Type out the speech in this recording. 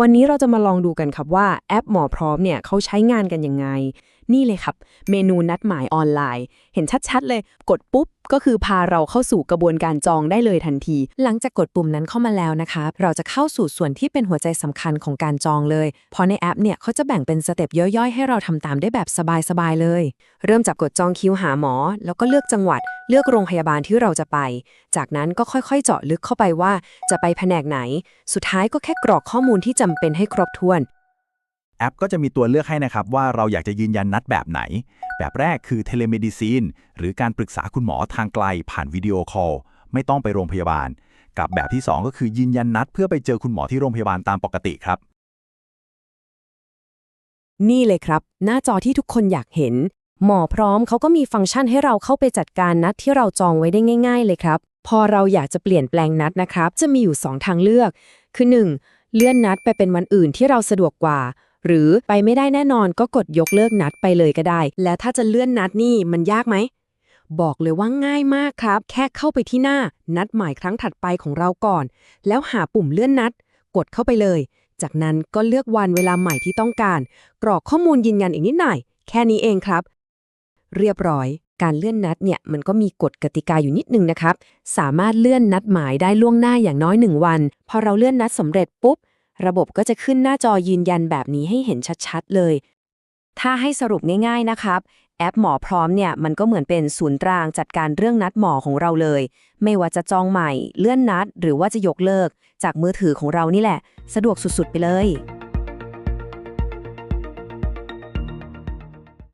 วันนี้เราจะมาลองดูกันครับว่าแอปหมอพร้อมเนี่ยเขาใช้งานกันยังไง นี่เลยครับ เมนูนัดหมายออนไลน์ เห็นชัดๆเลย กดปุ๊บ ก็คือพาเราเข้าสู่กระบวนการจองได้เลยทันที หลังจากกดปุ่มนั้นเข้ามาแล้วนะคะ เราจะเข้าสู่ส่วนที่เป็นหัวใจสำคัญของการจองเลย เพราะในแอปเนี่ยเขาจะแบ่งเป็นสเต็ปย่อยๆ ให้เราทำตามได้แบบสบายๆเลย เริ่มจากกดจองคิวหาหมอ แล้วก็เลือกจังหวัด เลือกโรงพยาบาลที่เราจะไป จากนั้นก็ค่อยๆ เจาะลึกเข้าไปว่า จะไปแผนกไหน สุดท้ายก็แค่กรอกข้อมูลที่จำเป็นให้ครบถ้วน แอปก็จะมีตัวเลือกให้นะครับว่าเราอยากจะยืนยันนัดแบบไหน แบบแรกคือเทเลเมดิซีนหรือการปรึกษาคุณหมอทางไกลผ่านวิดีโอคอลไม่ต้องไปโรงพยาบาล กับแบบที่ 2 ก็คือยืนยันนัดเพื่อไปเจอคุณหมอที่โรงพยาบาลตามปกติครับ นี่เลยครับ หน้าจอที่ทุกคนอยากเห็น หมอพร้อมเขาก็มีฟังก์ชันให้เราเข้าไปจัดการนัดที่เราจองไว้ได้ง่าย ๆ เลยครับ พอเราอยากจะเปลี่ยนแปลงนัดนะครับ จะมีอยู่ 2 ทางเลือก คือ 1. เลื่อนนัดไปเป็นวันอื่นที่เราสะดวกกว่า หรือไปไม่ได้แน่นอนก็กดยกเลิกนัดไปเลยก็ได้ และถ้าจะเลื่อนนัดนี่มันยากไหม บอกเลยว่าง่ายมากครับ แค่เข้าไปที่หน้า นัดหมายครั้งถัดไปของเราก่อน แล้วหาปุ่มเลื่อนนัด กดเข้าไปเลย จากนั้นก็เลือกวันเวลาใหม่ที่ต้องการ กรอกข้อมูลยืนยันอีกนิดหน่อย แค่นี้เองครับ เรียบร้อยการเลื่อนนัดเนี่ยมันก็มีกฎกติกาอยู่นิดนึงนะครับ สามารถเลื่อนนัดหมายได้ล่วงหน้าอย่างน้อย 1 วัน พอเราเลื่อนนัดสำเร็จปุ๊บ ระบบก็จะขึ้นหน้าจอยืนยันแบบนี้ให้เห็นชัดๆเลย ถ้าให้สรุปง่าย ๆนะครับ แอปหมอพร้อมเนี่ยมันก็เหมือนเป็นศูนย์กลางจัดการเรื่องนัดหมอของเราเลย ไม่ว่าจะจองใหม่ เลื่อนนัด หรือว่าจะยกเลิก จากมือถือของเรานี่แหละ สะดวกสุดๆไปเลย